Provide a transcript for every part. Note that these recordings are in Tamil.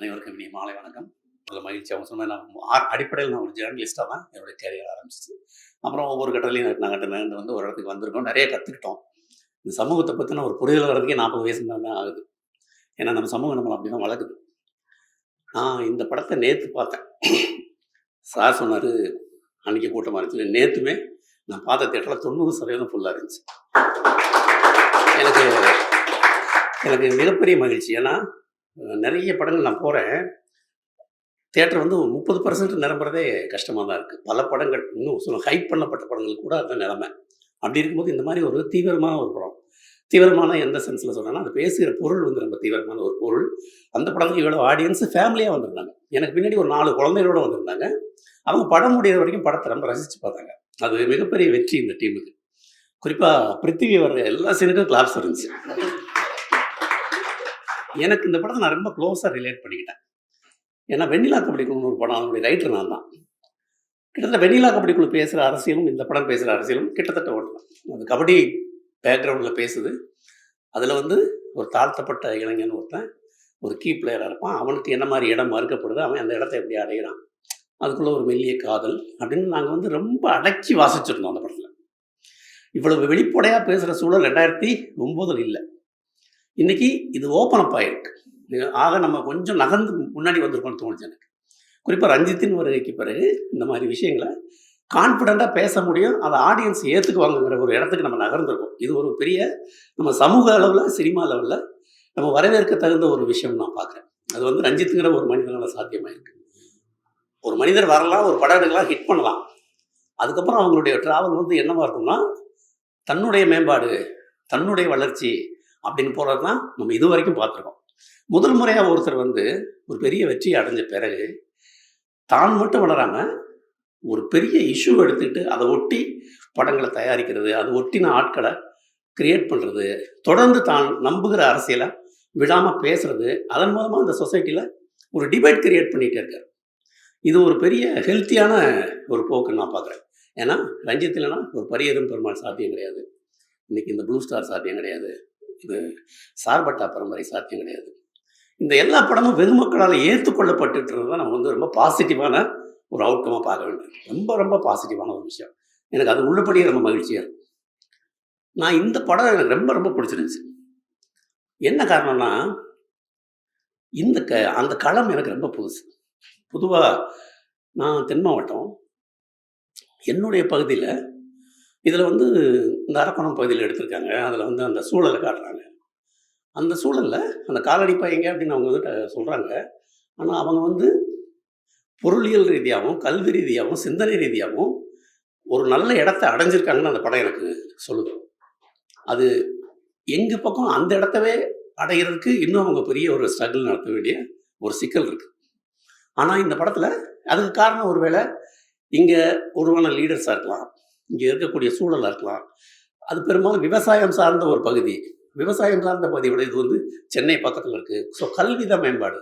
அனைவருக்கும் இனி மாலை வணக்கம். அதில் மகிழ்ச்சி அவங்க சொன்ன நான் அடிப்படையில் நான் ஒரு ஜேர்னலிஸ்டாக தான் என்னுடைய கேரியர் ஆரம்பிச்சிச்சு. அப்புறம் ஒவ்வொரு கட்டத்துலையும் நாங்கள் நகர்ந்து வந்து ஒரு இடத்துக்கு வந்திருக்கோம். நிறைய கற்றுக்கிட்டோம் இந்த சமூகத்தை பற்றின ஒரு புரிதல் வர்றதுக்கே நாற்பது வயசு மேலே தான் ஆகுது. ஏன்னா நம்ம சமூகம் நம்மளை அப்படி தான் வளர்க்குது. நான் இந்த படத்தை நேற்று பார்த்தேன். சார் சொன்னார் அன்றைக்கி கூட்டமாக இருந்துச்சு நேற்றுமே நான் பார்த்த தேட்டரில் தொண்ணூறு சதவீதம் ஃபுல்லாக இருந்துச்சு. எனக்கு எனக்கு மிகப்பெரிய மகிழ்ச்சி. ஏன்னா நிறைய படங்கள் நான் போகிறேன் தேட்டர் வந்து ஒரு முப்பது பர்சன்ட் நிரம்புறதே கஷ்டமாக தான் இருக்குது பல படங்கள் இன்னும் சொல்ல ஹைப் பண்ணப்பட்ட படங்கள் கூட அதுதான் நிலமை அப்படி இருக்கும்போது இந்த மாதிரி ஒரு தீவிரமான ஒரு படம். தீவிரமான எந்த சென்ஸில் சொல்கிறேன்னா அந்த பேசுகிற பொருள் வந்து ரொம்ப தீவிரமான ஒரு பொருள். அந்த படத்துக்கு இவ்வளோ ஆடியன்ஸு ஃபேமிலியாக வந்திருந்தாங்க. எனக்கு பின்னாடி ஒரு நாலு குழந்தைகளோடு வந்திருந்தாங்க. அவங்க படம் முடிகிற வரைக்கும் படத்தை ரொம்ப ரசித்து பார்த்தாங்க. அது மிகப்பெரிய வெற்றி இந்த டீமுக்கு குறிப்பாக பிருத்திவி வர்ற எல்லா சீனுக்கும் கிளாப்ஸ் இருந்துச்சு. எனக்கு இந்த படத்தை நான் ரொம்ப க்ளோஸாக ரிலேட் பண்ணிக்கிட்டேன். ஏன்னா வெண்ணிலா கபடி ஒரு படம் அதனுடைய ரைட்டர் நான் தான். கிட்டத்தட்ட வெண்ணிலா கபடிக்குழு பேசுகிற அரசியலும் இந்த படம் பேசுகிற அரசியலும் கிட்டத்தட்ட ஒன்று அது கபடி பேக்ரவுண்டில் பேசுது. அதில் வந்து ஒரு தாழ்த்தப்பட்ட இளைஞன் ஒருத்தன் ஒரு கீ பிளேயராக இருப்பான். அவனுக்கு என்ன மாதிரி இடம் மறுக்கப்படுது அவன் அந்த இடத்த எப்படி அடையிறான். அதுக்குள்ளே ஒரு மெல்லிய காதல் அப்படின்னு நாங்கள் வந்து ரொம்ப அடக்கி வாசிச்சிருந்தோம் அந்த படத்தில். இவ்வளவு வெளிப்படையாக பேசுகிற சூழல் ரெண்டாயிரத்தி ஒம்போதில் இல்லை. இன்னைக்கு இது ஓப்பன் அப் ஆயிருக்கு. ஆக நம்ம கொஞ்சம் நகர்ந்து முன்னாடி வந்திருக்கோம்னு தோணுச்சு எனக்கு. குறிப்பாக ரஞ்சித்தின் வருகைக்கு பிறகு இந்த மாதிரி விஷயங்களை கான்ஃபிடண்ட்டாக பேச முடியும் அதை ஆடியன்ஸ் ஏற்றுக்குவாங்கங்கிற ஒரு இடத்துக்கு நம்ம நகர்ந்துருக்கோம். இது ஒரு பெரிய நம்ம சமூக அளவில் சினிமா லெவலில் நம்ம வரவேற்க தகுந்த ஒரு விஷயம் நான் பார்க்குறேன். அது வந்து ரஞ்சித்துங்கிற ஒரு மனிதனால் சாத்தியமாயிருக்கு. ஒரு மனிதர் வரலாம் ஒரு படம் எடுக்கலாம் ஹிட் பண்ணலாம். அதுக்கப்புறம் அவங்களுடைய ட்ராவல் வந்து என்னவாக இருக்கும்னா தன்னுடைய மேம்பாடு தன்னுடைய வளர்ச்சி அப்படின்னு போகிறது தான் நம்ம இது வரைக்கும் பார்த்துருக்கோம். முதல் முறையாக ஒருத்தர் வந்து ஒரு பெரிய வெற்றி அடைஞ்ச பிறகு தான் மட்டும் வளராமல் ஒரு பெரிய இஷ்யூ எடுத்துக்கிட்டு அதை ஒட்டி படங்களை தயாரிக்கிறது அதை ஒட்டின ஆட்களை கிரியேட் பண்ணுறது தொடர்ந்து தான் நம்புகிற அரசியலை விடாமல் பேசுறது அதன் மூலமாக அந்த சொசைட்டியில் ஒரு டிபேட் கிரியேட் பண்ணிகிட்டே இருக்கார். இது ஒரு பெரிய ஹெல்த்தியான ஒரு போக்கு நான் பார்க்குறேன். ஏன்னா ரஞ்சித் இல்லைன்னா ஒரு பரியரும் பெருமாள் சாத்தியம் கிடையாது. இன்னைக்கு இந்த ப்ளூ ஸ்டார் சாத்தியம் கிடையாது. இது சார்பட்டா பரம்பரை சாத்தியம் கிடையாது. இந்த எல்லா படமும் வெகுமக்களால் ஏற்றுக்கொள்ளப்பட்டுட்டு தான் நம்ம வந்து ரொம்ப பாசிட்டிவான ஒரு அவுட்கமாக பார்க்க வேண்டும். ரொம்ப ரொம்ப பாசிட்டிவான ஒரு விஷயம். எனக்கு அது உள்ளபடியே ரொம்ப மகிழ்ச்சியாக இருக்கும். நான் இந்த படம் எனக்கு ரொம்ப ரொம்ப பிடிச்சிருந்துச்சு. என்ன காரணம்னா இந்த க அந்த களம் எனக்கு ரொம்ப புதுசு. பொதுவாக நான் தென் மாவட்டம். என்னுடைய பகுதியில் இதில் வந்து இந்த அரக்கோணம் பகுதியில் எடுத்திருக்காங்க. அதில் வந்து அந்த சூழலை காட்டுறாங்க. அந்த சூழலில் அந்த காலடி பையங்க அப்படின்னு அவங்க வந்து சொல்கிறாங்க ஆனால் அவங்க வந்து பொருளியல் ரீதியாகவும் கல்வி ரீதியாகவும் சிந்தனை ரீதியாகவும் ஒரு நல்ல இடத்த அடைஞ்சிருக்காங்கன்னு அந்த படம் எனக்கு சொல்லுது. அது எங்கள் பக்கம் அந்த இடத்தவே அடைகிறதுக்கு இன்னும் அவங்க பெரிய ஒரு ஸ்ட்ரகிள் நடத்த வேண்டிய ஒரு சிக்கல் இருக்குது ஆனால் இந்த படத்தில் அதுக்கு காரணம் ஒருவேளை இங்கே உருவான லீடர்ஸாக இருக்கலாம். இங்கே இருக்கக்கூடிய சூழலாக இருக்கலாம். அது பெரும்பாலும் விவசாயம் சார்ந்த ஒரு பகுதி. விவசாயம் சார்ந்த பகுதியை விட இது வந்து சென்னை பக்கத்தில் இருக்குது ஸோ கல்வி தான் மேம்பாடு.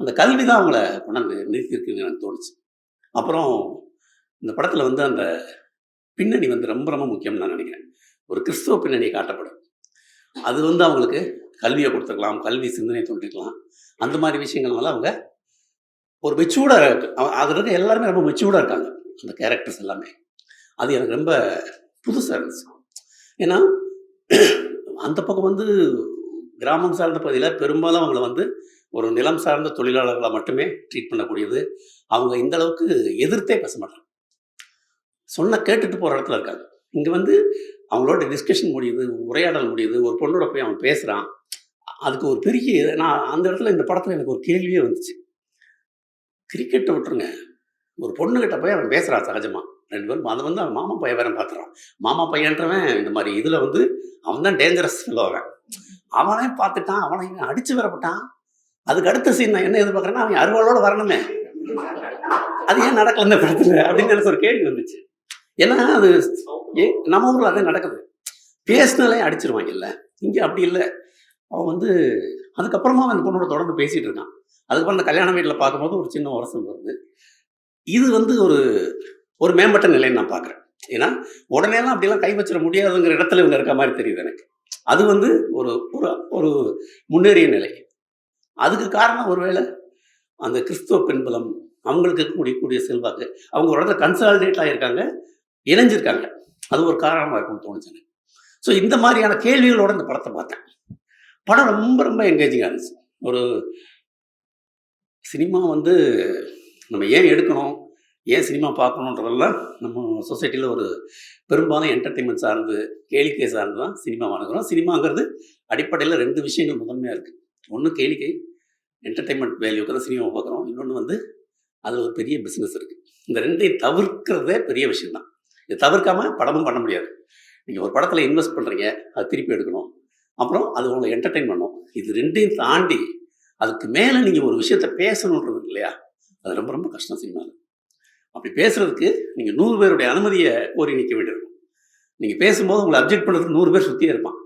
அந்த கல்வி தான் அவங்கள கொண்டாந்து நிறுத்தியிருக்குன்னு எனக்கு தோணுச்சு. அப்புறம் இந்த படத்தில் வந்து அந்த பின்னணி வந்து ரொம்ப ரொம்ப முக்கியம்னு நான் நினைக்கிறேன். ஒரு கிறிஸ்துவ பின்னணி காட்டப்படும். அது வந்து அவங்களுக்கு கல்வியை கொடுத்துருக்கலாம் கல்வி சிந்தனை தோன்றிருக்கலாம் அந்த மாதிரி விஷயங்கள்னால அவங்க ஒரு மெச்சூர்டாக இருக்கு அதில் இருக்க எல்லாருமே ரொம்ப மெச்சூர்டாக இருக்காங்க. அந்த கேரக்டர்ஸ் எல்லாமே. அது எனக்கு ரொம்ப புதுசாக இருந்துச்சு. ஏன்னா அந்த பக்கம் வந்து கிராமம் சார்ந்த பகுதியில் பெரும்பாலும் அவங்கள வந்து ஒரு நிலம் சார்ந்த தொழிலாளர்களை மட்டுமே ட்ரீட் பண்ணக்கூடியது. அவங்க இந்த அளவுக்கு எதிர்த்தே பேச மாட்டாங்க. சொன்ன கேட்டுட்டு போகிற இடத்துல இருக்காங்க. இங்கே வந்து அவங்களோட டிஸ்கஷன் முடியுது உரையாடல் முடியுது ஒரு பொண்ணோட போய் அவன் பேசுகிறான் அதுக்கு ஒரு பெரிய நான் அந்த இடத்துல இந்த படத்தில் எனக்கு ஒரு கேள்வியே வந்துச்சு. கிரிக்கெட்டை விட்டுருங்க. ஒரு பொண்ணுகிட்ட போய் அவன் பேசுகிறான் சகஜமாக ரெண்டு பேரும் அதை வந்து அவன் மாமா பையன் வேற பார்த்துறான் மாமா பையன்றவன் இந்த மாதிரி இதில் வந்து அவன் தான் டேஞ்சரஸ் அவன். அவனையும் பார்த்துட்டான் அவனை அடிச்சு வரப்பட்டான். அதுக்கு அடுத்த சீன் நான் என்ன எதிர்பார்க்குறேன்னா அவன் அருவாளோட வரணுமே. அது ஏன் நடக்கல இந்த படத்தில்? அப்படின்னு எனக்கு ஒரு கேள்வி வந்துச்சு. ஏன்னா அது ஏ நம்ம ஊரில் அதே நடக்குது. பேசினாலே அடிச்சிருவாங்கல்ல இங்கே அப்படி இல்லை. அவன் வந்து அதுக்கப்புறமா அவன் அந்த பொண்ணோட தொடர்ந்து பேசிகிட்டு இருக்கான். அதுக்கப்புறம் அந்த கல்யாண வீட்டில் பார்க்கும்போது ஒரு சின்ன வருஷம் வருது. இது வந்து ஒரு ஒரு மேம்பட்ட நிலைன்னு நான் பார்க்குறேன். ஏன்னா உடனேலாம் அப்படிலாம் கை வச்சிட முடியாதுங்கிற இடத்துல இவங்க இருக்க மாதிரி தெரியுது எனக்கு. அது வந்து ஒரு ஒரு ஒரு முன்னேறிய நிலை. அதுக்கு காரணம் ஒருவேளை அந்த கிறிஸ்துவ பெண்பலம் அவங்களுக்கு இருக்கக்கூடிய கூடிய செல்வாக்கு. அவங்க ஒரு இடத்துல கன்சாலிடேட் ஆகியிருக்காங்க இணைஞ்சிருக்காங்க. அது ஒரு காரணமாக இருக்கும்னு தோணுச்சு எனக்கு. ஸோ இந்த மாதிரியான கேள்விகளோட இந்த படத்தை பார்த்தேன். படம் ரொம்ப ரொம்ப என்கேஜிங்காக இருந்துச்சு. ஒரு சினிமா வந்து நம்ம ஏன் எடுக்கணும்? ஏன் சினிமா பார்க்கணுன்றதெல்லாம் நம்ம சொசைட்டியில் ஒரு பெரும்பாலும் என்டர்டெயின்மெண்ட் சார்ந்து கேளிக்கை சார்ந்து தான் சினிமா வணங்குறோம் சினிமாங்கிறது அடிப்படையில் ரெண்டு விஷயங்கள் முதன்மையாக இருக்குது ஒன்று கேளிக்கை என்டர்டெயின்மெண்ட் வேல்யூக்கு தான் சினிமா பார்க்குறோம். இன்னொன்று வந்து அதில் ஒரு பெரிய பிஸ்னஸ் இருக்குது இந்த ரெண்டையும் தவிர்க்கிறதே பெரிய விஷயம் தான். இதை தவிர்க்காமல் படமும் பண்ண முடியாது. நீங்கள் ஒரு படத்தில் இன்வெஸ்ட் பண்ணுறீங்க அது திருப்பி எடுக்கணும். அப்புறம் அது உங்களை என்டர்டெயின் பண்ணும். இது ரெண்டையும் தாண்டி அதுக்கு மேலே நீங்கள் ஒரு விஷயத்த பேசணுன்றது இல்லையா? அது ரொம்ப ரொம்ப கஷ்டம் சினிமாவில் அப்படி பேசுறதுக்கு நீங்கள் நூறு பேருடைய அனுமதியை கோரி நிற்க வேண்டியிருக்கும். நீங்கள் பேசும்போது உங்களை அப்ஜெக்ட் பண்ணுறதுக்கு நூறு பேர் சுற்றியே இருப்பான்.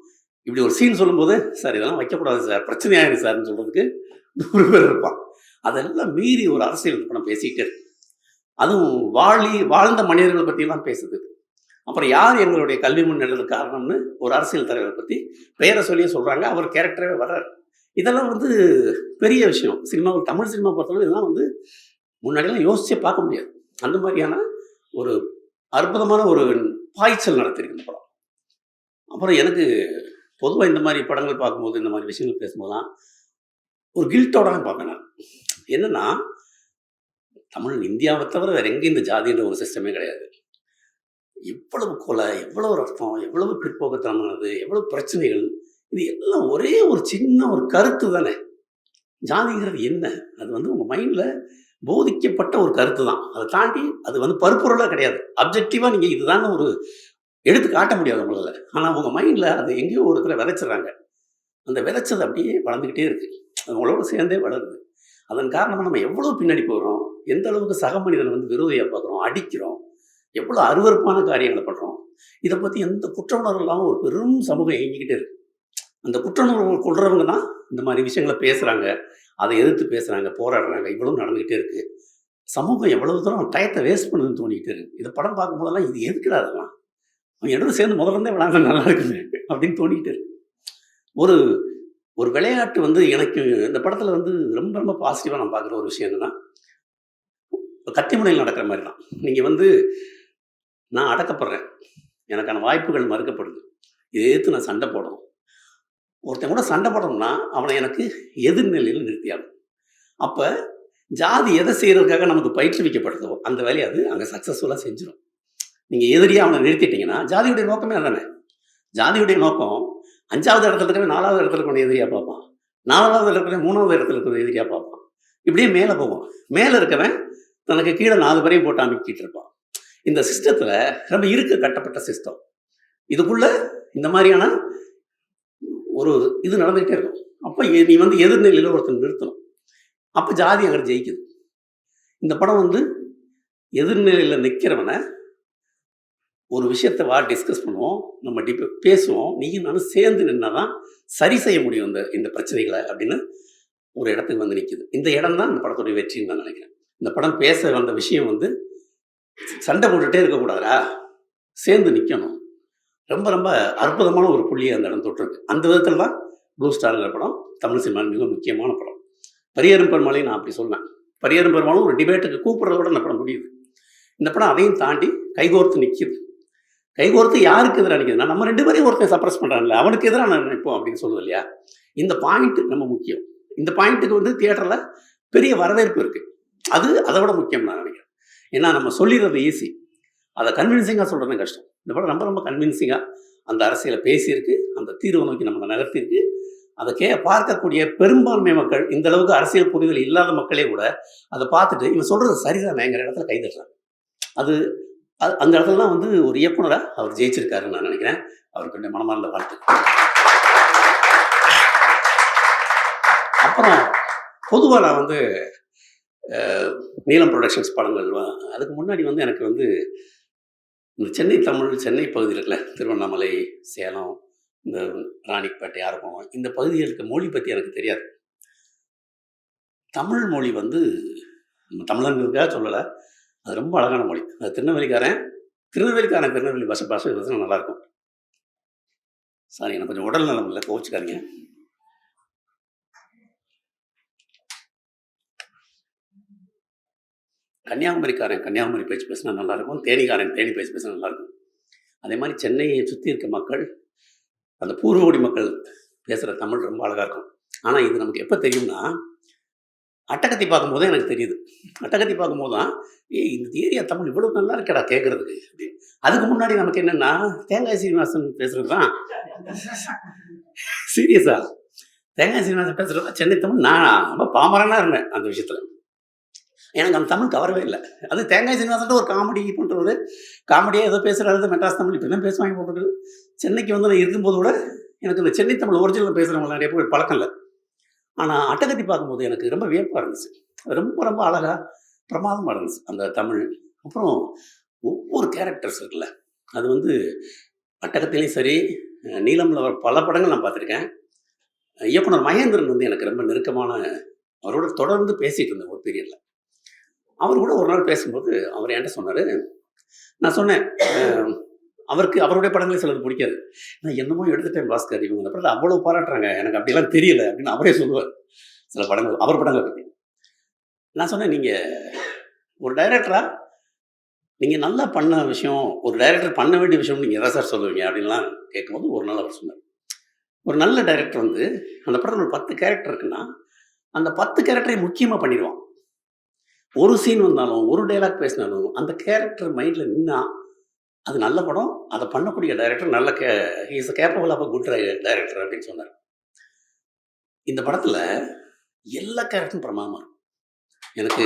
இப்படி ஒரு சீன் சொல்லும்போது சார் இதெல்லாம் வைக்கக்கூடாது சார். பிரச்சனை ஆயிடும் சார்னு சொல்கிறதுக்கு நூறு பேர் இருப்பான். அதெல்லாம் மீறி ஒரு அரசியல் படம் பேசிக்கிட்டே இருக்கு அதுவும் வாழி வாழ்ந்த மனிதர்களை பற்றியெல்லாம் பேசுது. அப்புறம் யார் எங்களுடைய கல்வி முன்னேறதுக்கு காரணம்னு ஒரு அரசியல் தலைவரை பற்றி பெயரை சொல்லியே சொல்கிறாங்க அவர் கேரக்டரே வர்றார். இதெல்லாம் வந்து பெரிய விஷயம். சினிமா தமிழ் சினிமா பொறுத்தவரை இதெல்லாம் வந்து முன்னாடியெல்லாம் யோசிச்சே பார்க்க முடியாது. அந்த மாதிரியான ஒரு அற்புதமான ஒரு பாய்ச்சல் நடத்தியிருக்கு இந்த படம். அப்புறம் எனக்கு பொதுவாக இந்த மாதிரி படங்கள் பார்க்கும்போது இந்த மாதிரி விஷயங்கள் பேசும்போதுலாம் ஒரு கில்ட்டோட தான் பார்ப்பேன் நான். என்னென்னா தமிழ் இந்தியாவை தவிர வேற எங்கே இந்த ஜாதின்ற ஒரு சிஸ்டமே கிடையாது. எவ்வளவு கொலை எவ்வளவு ரத்தம் எவ்வளவு பிற்போக்குத்தனமானது எவ்வளவு பிரச்சனைகள் இது எல்லாம் ஒரே ஒரு சின்ன ஒரு கருத்து தானே. ஜாதிங்கிறது என்ன? அது வந்து உங்கள் மைண்டில் போதிக்கப்பட்ட ஒரு கருத்து தான். அதை தாண்டி அது வந்து பருப்பொருளாக கிடையாது. அப்ஜெக்டிவாக நீங்கள் இதுதான் ஒரு எடுத்து காட்ட முடியாது உங்களால். ஆனால் உங்கள் மைண்டில் அது எங்கேயோ ஒரு இடத்துல விதைச்சிடுறாங்க. அந்த விதைச்சது அப்படியே வளர்ந்துக்கிட்டே இருக்குது உங்களோட சேர்ந்தே வளருது. அதன் காரணமாக நம்ம எவ்வளோ பின்னாடி போகிறோம் எந்த அளவுக்கு சக மனிதனை வந்து விரோதியாக பார்க்குறோம்? அடிக்கிறோம்? எவ்வளோ அருவருப்பான காரியங்களை பண்ணுறோம் இதை பற்றி எந்த குற்ற உணர்வு இல்லாமல் ஒரு பெரும் சமூகம் இயங்கிக்கிட்டே இருக்கு. அந்த குற்ற கொள்றவங்க தான் இந்த மாதிரி விஷயங்களை பேசுகிறாங்க அதை எதிர்த்து பேசுகிறாங்க போராடுறாங்க. இவ்வளவு நடந்துக்கிட்டே இருக்கு. சமூகம் எவ்வளவு தூரம் டயத்தை வேஸ்ட் பண்ணுதுன்னு தோணிக்கிட்டு இருக்கு. இந்த படம் பார்க்கும்போதெல்லாம் இது எதுக்குடா அதெல்லாம்? அவன் இடத்துல சேர்ந்து முதல்ல இருந்தே விளாங்க நல்லா இருக்குமே அப்படின்னு தோணிக்கிட்டு இருக்கு. ஒரு ஒரு விளையாட்டு வந்து எனக்கு இந்த படத்தில் வந்து ரொம்ப ரொம்ப பாசிட்டிவாக நான் பார்க்குற ஒரு விஷயம் என்னன்னா கத்திமுனையில் நடக்கிற மாதிரி தான் நீங்கள் வந்து நான் அடக்கப்படுறேன். எனக்கான வாய்ப்புகள் மறுக்கப்படுது. இதை எதிர்த்து நான் சண்டை போடணும். ஒருத்தன் கூட சண்டை போடணும்னா அவனை எனக்கு எதிர்நிலையில் நிறுத்தியாகும் அப்போ ஜாதி எதை செய்கிறதுக்காக நமக்கு பயிற்றுவிக்கப்படுதோ அந்த வேலையை அது அங்கே சக்ஸஸ்ஃபுல்லாக செஞ்சிடும் நீங்கள் எதிரியாக அவனை நிறுத்திட்டீங்கன்னா ஜாதியுடைய நோக்கமே அதானே? ஜாதியுடைய நோக்கம் அஞ்சாவது இடத்துல இருக்கிற நாலாவது இடத்துல இருக்கிற எதிரியாக பார்ப்பான். நாலாவது இருக்கிற மூணாவது இடத்துல இருக்கிற எதிரியாக பார்ப்பான். இப்படியே மேலே போவோம். மேலே இருக்கவன் தனக்கு கீழே நாலு பேரையும் போட்டு அமைக்கிட்டு இருப்பான். இந்த சிஸ்டத்தில் ரொம்ப இருக்க கட்டப்பட்ட சிஸ்டம். இதுக்குள்ள இந்த மாதிரியான ஒரு இது நடந்துகிட்டே இருக்கும். அப்போ நீ வந்து எதிர்நிலையில் ஒருத்தன் நிறுத்தணும். அப்போ ஜாதி அங்கே ஜெயிக்குது. இந்த படம் வந்து எதிர்நிலையில் நிற்கிறவனை ஒரு விஷயத்தை வா டிஸ்கஸ் பண்ணுவோம் நம்ம டிப் பேசுவோம். நீயும் நானும் சேர்ந்து நின்னா தான் சரி செய்ய முடியும் இந்த இந்த பிரச்சனைகளை அப்படின்னு ஒரு இடத்துக்கு வந்து நிற்குது இந்த இடம் தான் இந்த படத்துடைய வெற்றின்னு நான் நினைக்கிறேன். இந்த படம் பேச வந்த விஷயம் வந்து சண்டை போட்டுகிட்டே இருக்கக்கூடாதா சேர்ந்து நிற்கணும் ரொம்ப ரொம்ப அற்புதமான ஒரு புள்ளியை அந்த இடம் தொட்டிருக்கு. அந்த விதத்தில் தான் ப்ளூ ஸ்டார்ங்கிற படம் தமிழ் சினிமாவில் மிக முக்கியமான படம். பரியரும் பெருமாளை நான் அப்படி சொன்னேன். பரியரும் பெருமாளும் ஒரு டிபேட்டுக்கு கூப்பிட்றத விட இந்த படம் முடியுது. இந்த படம் அதையும் தாண்டி கைகோர்த்து நிற்கிது கைகோர்த்து யாருக்கு எதிராக நிற்கிதுன்னா நம்ம ரெண்டு பேரையும் ஒருத்தன் சப்ரஸ் பண்ணுறாங்கல்ல அவனுக்கு எதிராக நான் நினைப்போம் அப்படின்னு சொல்லுது இல்லையா? இந்த பாயிண்ட் நம்ம முக்கியம். இந்த பாயிண்ட்டுக்கு வந்து தியேட்டரில் பெரிய வரவேற்பு இருக்குது அது அதை விட முக்கியம் நான் நினைக்கிறேன். ஏன்னா நம்ம சொல்லிடுறது ஈஸி அதை கன்வின்சிங்காக சொல்கிறது கஷ்டம். இந்த படம் ரொம்ப ரொம்ப கன்வின்சிங்காக அந்த அரசியலை பேசியிருக்கு அந்த தீர்வை நோக்கி நம்மளை நகர்த்திருக்கு அதை கே பார்க்கக்கூடிய பெரும்பான்மை மக்கள் இந்த அளவுக்கு அரசியல் புரிதல் இல்லாத மக்களே கூட அதை பார்த்துட்டு இவன் சொல்கிறது சரிதானேங்கிற இடத்துல கைதட்டுறாங்க அது அது அந்த இடத்துல தான் வந்து ஒரு இயக்குனராக அவர் ஜெயிச்சிருக்காருன்னு நான் நினைக்கிறேன். அவருக்கு கொஞ்சம் மனமார்ந்த வாழ்த்து. அப்புறம் பொதுவாக நான் வந்து நீலம் ப்ரொடக்ஷன்ஸ் படங்கள் அதுக்கு முன்னாடி வந்து எனக்கு வந்து இந்த சென்னை தமிழ் சென்னை பகுதியில் இருக்கல திருவண்ணாமலை சேலம் இந்த ராணிப்பேட்டை ஆரம்பம் இந்த பகுதிகளுக்கு மொழி பற்றி எனக்கு தெரியாது. தமிழ் மொழி வந்து நம்ம தமிழர்களுக்காக சொல்லலை. அது ரொம்ப அழகான மொழி. அது திருநெல்வேலிக்காரன் திருநெல்வேலிக்காரன் திருநெல்வேலி பஸ் பாஷை நல்லாயிருக்கும் சாரி எனக்கு கொஞ்சம் உடல் நலம் இல்லை கோச்சிக்காதீங்க கன்னியாகுமரிக்காரன் கன்னியாகுமரி பேச்சு பேசினா நல்லாயிருக்கும் தேனிக்காரன் தேனி பேச்சு பேசினா நல்லாயிருக்கும். அதே மாதிரி சென்னையை சுற்றி இருக்க மக்கள் அந்த பூர்வகுடி மக்கள் பேசுகிற தமிழ் ரொம்ப அழகாக இருக்கும். ஆனால் இது நமக்கு எப்போ தெரியும்னா அட்டகத்தி பார்க்கும்போது எனக்கு தெரியுது. அட்டகத்தி பார்க்கும்போது தான் ஏய் இந்த ஏரியா தமிழ் இவ்வளோ நல்லா இருக்கடா கேட்குறதுக்கு அப்படின்னு. அதுக்கு முன்னாடி நமக்கு என்னென்னா தேங்காய் சீனிவாசன் பேசுகிறது தான் சீரியஸா? தேங்காய் சீனிவாசன் பேசுகிறது தான் சென்னை தமிழ். நான் ரொம்ப பாமரனாக இருந்தேன் அந்த விஷயத்தில். எனக்கு அந்த தமிழ் கவரவே இல்லை. அது தேங்காய் சீனிவாசன் ஒரு காமெடி பண்ணுறவர் காமெடியாக ஏதோ பேசுகிறாரு மெட்ராஸ் தமிழ் இப்படிலாம் தான் பேசுவாங்க போட்டுருக்கு சென்னைக்கு வந்து நான் இருக்கும்போது கூட எனக்கு இந்த சென்னை தமிழ் ஒரிஜினல் பேசுகிறவங்க நிறைய பேர் பழக்கம் இல்லை. ஆனால் அட்டகத்தி பார்க்கும்போது எனக்கு ரொம்ப வியப்பாக இருந்துச்சு. ரொம்ப ரொம்ப அழகாக பிரமாதமாக இருந்துச்சு அந்த தமிழ். அப்புறம் ஒவ்வொரு கேரக்டர்ஸ் இருக்குல்ல. அது வந்து அட்டகத்திலையும் சரி நீளமில் வர பல படங்கள் நான் பார்த்துருக்கேன். இயக்குனர் மகேந்திரன் வந்து எனக்கு ரொம்ப நெருக்கமான அவரோட தொடர்ந்து பேசிகிட்டு இருந்தேன் ஒரு பீரியடில் அவர் கூட ஒரு நாள் பேசும்போது அவர் என்கிட்ட சொன்னார் நான் சொன்னேன் அவருக்கு அவருடைய படங்களே சிலது பிடிக்காது. நான் என்னமோ எடுத்துட்டேன் பாஸ்கர் இவங்க இந்த படத்தை அவ்வளோ பாராட்டுறாங்க எனக்கு அப்படிலாம் தெரியல அப்படின்னு அவரே சொல்லுவார். சில படங்கள் அவர் படங்களை பற்றி நான் சொன்னேன் நீங்கள் ஒரு டைரக்டரா நீங்கள் நல்லா பண்ண விஷயம் ஒரு டைரக்டர் பண்ண வேண்டிய விஷயம் நீங்கள் எதாவது சார் சொல்லுவீங்க? அப்படின்லாம் கேட்கும்போது ஒரு நாள் அவர் சொன்னார். ஒரு நல்ல டைரக்டர் வந்து அந்த படத்தில் ஒரு பத்து கேரக்டர் இருக்குன்னா அந்த பத்து கேரக்டரை முக்கியமாக பண்ணிடுவான். ஒரு சீன் வந்தாலும் ஒரு டைலாக் பேசினாலும் அந்த கேரக்டர் மைண்டில் நின்னா அது நல்ல படம் அதை பண்ணக்கூடிய டைரக்டர் நல்ல he is capable of a good director அப்படின்னு சொன்னார். இந்த படத்தில் எல்லா கேரக்டரும் பிரமாதமாக இருக்கும். எனக்கு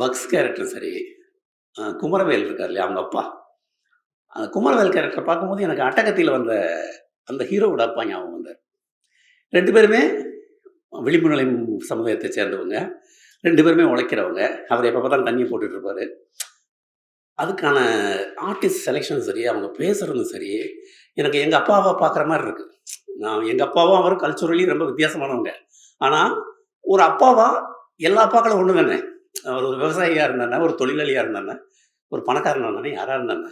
பக்ஸ் கேரக்டர் சரி குமரவேல் இருக்கார் இல்லையா அவங்க அப்பா. அந்த குமரவேல் கேரக்டர் பார்க்கும்போது எனக்கு அட்டகத்தியில் வந்த அந்த ஹீரோவோட அப்பா ஞாபகம் வந்தார். ரெண்டு பேருமே விளிம்புநிலை சமுதாயத்தை சேர்ந்தவங்க. ரெண்டு பேருமே உழைக்கிறவங்க. அவர் எப்போ பார்த்தாலும் தண்ணி போட்டுட்டு அதுக்கான ஆர்டிஸ்ட் செலெக்ஷன் சரி அவங்க பேசுகிறதும் சரி எனக்கு எங்கள் அப்பாவை பார்க்குற மாதிரி இருக்குது நான் எங்கள் அப்பாவும் அவரும் கல்ச்சுரலி ரொம்ப வித்தியாசமானவங்க. ஆனால் ஒரு அப்பாவா எல்லா அப்பாக்களும் ஒன்று தானே அவர் ஒரு விவசாயியாக இருந்தானே ஒரு தொழிலாளியாக இருந்தானே ஒரு பணக்காரனாக இருந்தானே யாராக இருந்தானே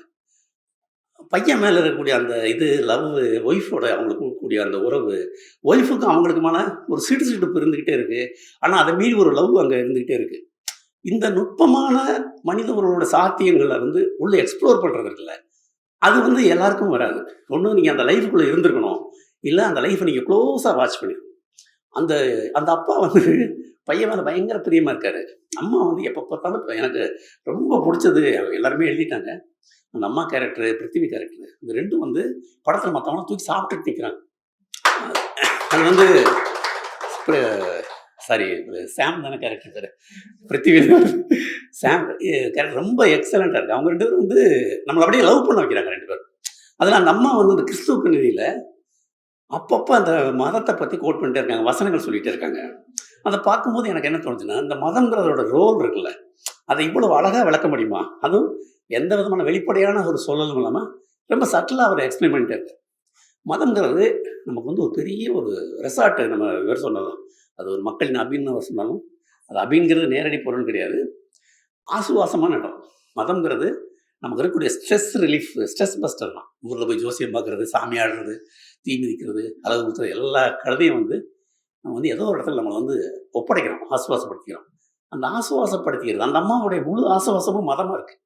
பையன் மேலே இருக்கக்கூடிய அந்த இது லவ் ஒய்ஃபோட அவங்களுக்கு கூடிய அந்த உறவு ஒய்ஃபுக்கும் அவங்களுக்குமான ஒரு சிடுசிடுப்பு இருந்துக்கிட்டே இருக்குது ஆனால் அதை மீறி ஒரு லவ் அங்கே இருந்துக்கிட்டே இருக்குது இந்த நுட்பமான மனித உறவோட சாத்தியங்களை வந்து உள்ளே எக்ஸ்ப்ளோர் பண்ணுறது இருக்குல்ல அது வந்து எல்லாருக்கும் வராது. ஒன்று நீங்கள் அந்த லைஃபுக்குள்ளே இருந்திருக்கணும். இல்லை அந்த லைஃப்பை நீங்கள் க்ளோஸாக வாட்ச் பண்ணிருக்கணும் அந்த அந்த அப்பா வந்து பையன் மேலே பயங்கர பிரியமாக இருக்காரு. அம்மா வந்து எப்போ பார்த்தாலும் எனக்கு ரொம்ப பிடிச்சது எல்லாருமே எழுதிட்டாங்க. அந்த அம்மா கேரக்டரு பிருத்திவி கேரக்டரு இந்த ரெண்டும் வந்து படத்தில் மற்றவங்களாம் தூக்கி சாப்பிட்டுட்டு நிற்கிறாங்க அது வந்து சாரி சாம் தானே character sir Prithvi Sam character ரொம்ப எக்ஸலண்ட்டாக இருக்குது அவங்க ரெண்டு பேரும் வந்து நம்மளை அப்படியே லவ் பண்ண வைக்கிறாங்க ரெண்டு பேரும். அதில் அந்த அம்மா வந்து இந்த கிறிஸ்துவ பின்னணியில் அப்பப்போ அந்த மதத்தை பற்றி கோட் பண்ணிட்டே இருக்காங்க வசனங்கள் சொல்லிகிட்டே இருக்காங்க. அதை பார்க்கும்போது எனக்கு என்ன தோணுச்சுன்னா இந்த மதங்கிறதோட ரோல் இருக்குல்ல அதை இவ்வளவு அழகாக விளக்க முடியுமா? அதுவும் எந்த விதமான வெளிப்படையான ஒரு சொல்லலும் மூலமாக ரொம்ப சட்டிலாக அவர் எக்ஸ்பிளைன் பண்ணிட்டார். மதம்ங்கிறது மதங்கிறது நமக்கு வந்து ஒரு பெரிய ஒரு ரெசார்ட்டு நம்ம இவர் சொன்னதும் அது ஒரு மக்களின் அபின்னு அவர் சொன்னாலும் அது அபிங்கிறது நேரடி பொருள் கிடையாது. ஆசுவாசமான இடம் மதம்ங்கிறது நமக்கு இருக்கக்கூடிய ஸ்ட்ரெஸ் ரிலீஃப் ஸ்ட்ரெஸ் பஸ்டர் தான். ஊரில் போய் ஜோசியம் பார்க்குறது சாமி ஆடுறது தீ மிதிக்கிறது அளவு ஊற்றுறது எல்லா கழுதையும் வந்து நம்ம வந்து ஏதோ ஒரு இடத்துல நம்மளை வந்து ஒப்படைக்கிறோம் ஆசுவாசப்படுத்திக்கிறோம். அந்த ஆசுவாசப்படுத்திக்கிறது அந்த அம்மாவுடைய முழு ஆசுவாசமும் மதமாக இருக்குது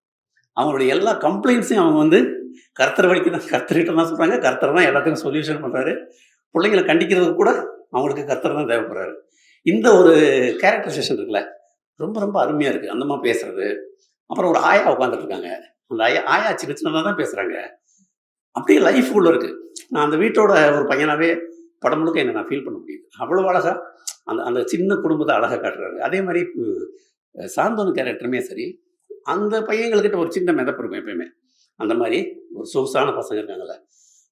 அவங்களுடைய எல்லா கம்ப்ளைண்ட்ஸையும் அவங்க வந்து கர்த்தர் வழிக்கு தான் கர்த்தர்கிட்ட தான் சொல்கிறாங்க கர்த்தர் தான் எல்லாத்துக்கும் சொல்யூஷன் பண்ணுறாரு பிள்ளைங்களை கண்டிக்கிறதுக்கு கூட அவங்களுக்கு கர்த்தர் தான் தேவைப்படுறாரு. இந்த ஒரு கேரக்டரைசேஷன் இருக்குல்ல ரொம்ப ரொம்ப அருமையாக இருக்குது அந்தம்மா பேசுறது. அப்புறம் ஒரு ஆயா உட்காந்துட்டு இருக்காங்க அந்த ஆயா ஆயா சின்ன சின்னதாக தான் பேசுகிறாங்க அப்படியே லைஃப் உள்ள இருக்குது நான் அந்த வீட்டோட ஒரு பையனாகவே படம் முழுக்க என்ன நான் ஃபீல் பண்ண முடியுது. அவ்வளோ அழகாக அந்த அந்த சின்ன குடும்பத்தை அழகாக காட்டுறாரு. அதே மாதிரி சாந்தோன் கேரக்டருமே சரி அந்த பையன்கிட்ட ஒரு சின்ன மிதப்பு இருக்கும் எப்பயுமே. அந்த மாதிரி ஒரு சொகுசான பசங்க இருக்காங்கல்ல